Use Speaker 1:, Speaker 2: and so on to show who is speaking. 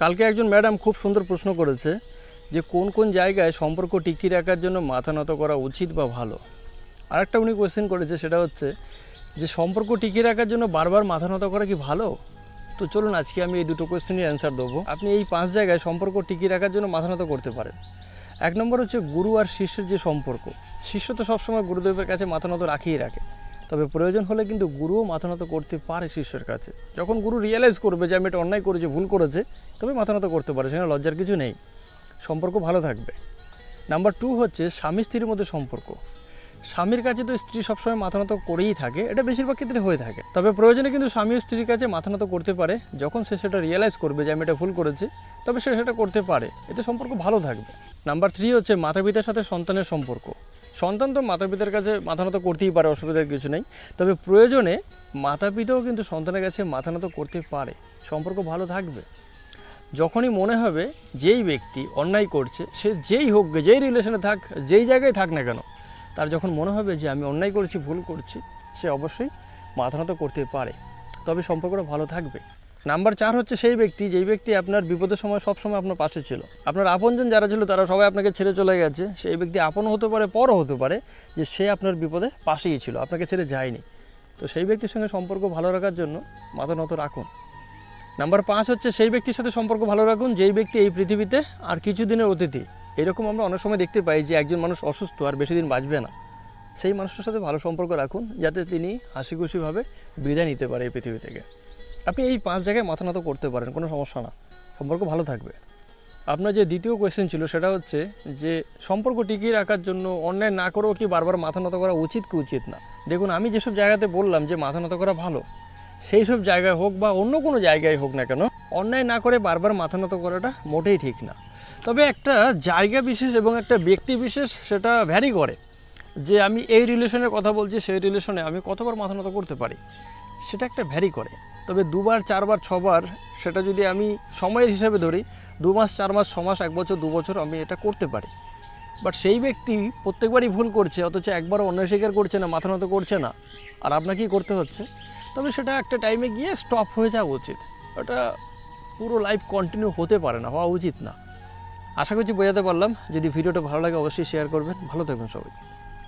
Speaker 1: কালকে একজন ম্যাডাম খুব সুন্দর প্রশ্ন করেছে যে কোন কোন জায়গায় সম্পর্ক টিকিয়ে রাখার জন্য মাথা নত করা উচিত বা ভালো? আরেকটা উনি কোয়েশ্চেন করেছে, সেটা হচ্ছে যে সম্পর্ক টিকিয়ে রাখার জন্য বারবার মাথা নত করা কি ভালো? তো চলুন, আজকে আমি এই দুটো কোয়েশ্চেনের অ্যান্সার দেবো। আপনি এই পাঁচ জায়গায় সম্পর্ক টিকিয়ে রাখার জন্য মাথা নত করতে পারেন। এক নম্বর হচ্ছে গুরু আর শিষ্যের যে সম্পর্ক। শিষ্য তো সবসময় গুরুদেবের কাছে মাথা নত রাখিয়ে রাখে। তবে প্রয়োজন হলে কিন্তু গুরুও মাথা নত করতে পারে শিষ্যের কাছে। যখন গুরু রিয়েলাইজ করবে যে আমি এটা অন্যায় করেছি, ভুল করেছে, তবে মাথা নত করতে পারে, সেখানে লজ্জার কিছু নেই। সম্পর্ক ভালো থাকবে। নাম্বার টু হচ্ছে স্বামী স্ত্রীর মধ্যে সম্পর্ক। স্বামীর কাছে তো স্ত্রী সবসময় মাথা নত করেই থাকে, এটা বেশিরভাগ ক্ষেত্রে হয়ে থাকে। তবে প্রয়োজনে কিন্তু স্বামী স্ত্রীর কাছে মাথা নত করতে পারে, যখন সে সেটা রিয়েলাইজ করবে যে আমি এটা ভুল করেছি, তবে সে সেটা করতে পারে। এতে সম্পর্ক ভালো থাকবে। নাম্বার থ্রি হচ্ছে মাতা পিতার সাথে সন্তানের সম্পর্ক। সন্তান তো মাতা পিতার কাছে মাথা নত করতেই পারে, অসুবিধার কিছু নেই। তবে প্রয়োজনে মাতা পিতাও কিন্তু সন্তানের কাছে মাথা নত করতে পারে। সম্পর্ক ভালো থাকবে। যখনই মনে হবে যেই ব্যক্তি অন্যায় করছে, সে যেই হোক, যেই রিলেশনে থাক, যেই জায়গায় থাক না কেন, তার যখন মনে হবে যে আমি অন্যায় করছি, ভুল করছি, সে অবশ্যই মাথা নত করতে পারে। তবে সম্পর্কটা ভালো থাকবে। নাম্বার চার হচ্ছে সেই ব্যক্তি, যেই ব্যক্তি আপনার বিপদের সময় সবসময় আপনার পাশে ছিল। আপনার আপনজন যারা ছিল, তারা সবাই আপনাকে ছেড়ে চলে গেছে। সেই ব্যক্তি আপনও হতে পারে, পরও হতে পারে, যে সে আপনার বিপদে পাশেই ছিল, আপনাকে ছেড়ে যায়নি। তো সেই ব্যক্তির সঙ্গে সম্পর্ক ভালো রাখার জন্য মাথা নত রাখুন। নাম্বার পাঁচ হচ্ছে সেই ব্যক্তির সাথে সম্পর্ক ভালো রাখুন, যেই ব্যক্তি এই পৃথিবীতে আর কিছুদিনের অতিথি এরকম আমরা অনেক সময় দেখতে পাই যে একজন মানুষ অসুস্থ আর বেশি দিন বাঁচবে না। সেই মানুষটার সাথে ভালো সম্পর্ক রাখুন, যাতে তিনি হাসি খুশিভাবে বিদায় নিতে পারে এই পৃথিবী থেকে। আপনি এই পাঁচ জায়গায় মাথা নত করতে পারেন, কোনো সমস্যা না। সম্পর্ক ভালো থাকবে। আপনার যে দ্বিতীয় কোয়েশ্চেন ছিল, সেটা হচ্ছে যে সম্পর্ক টিকিয়ে রাখার জন্য অন্যায় না করেও কি বারবার মাথা নত করা উচিত কি উচিত না? দেখুন, আমি যেসব জায়গাতে বললাম যে মাথা নত করা ভালো, সেই সব জায়গায় হোক বা অন্য কোনো জায়গায় হোক না কেন, অন্যায় না করে বারবার মাথা নত করাটা মোটেই ঠিক না। তবে একটা জায়গা বিশেষ এবং একটা ব্যক্তি বিশেষ, সেটা ভ্যারি করে। যে আমি এই রিলেশনের কথা বলছি, সেই রিলেশনে আমি কতবার মাথা নত করতে পারি, সেটা একটা ভ্যারি করে। তবে দুবার, চারবার, ছবার সেটা যদি আমি সময়ের হিসাবে ধরি, দু মাস, চার মাস, ছ মাস, এক বছর, দু বছর আমি এটা করতে পারি। বাট সেই ব্যক্তি প্রত্যেকবারই ভুল করছে, অথচ একবারও স্বীকার করছে না, মাথা নত করছে না। আর আপনাকেই করতে হচ্ছে। তবে সেটা একটা টাইমে গিয়ে স্টপ হয়ে যাওয়া উচিত। ওটা পুরো লাইফ কন্টিনিউ হতে পারে না, হওয়া উচিত না। আশা করছি বোঝাতে পারলাম। যদি ভিডিওটা ভালো লাগে অবশ্যই শেয়ার করবেন। ভালো থাকবেন সবাই।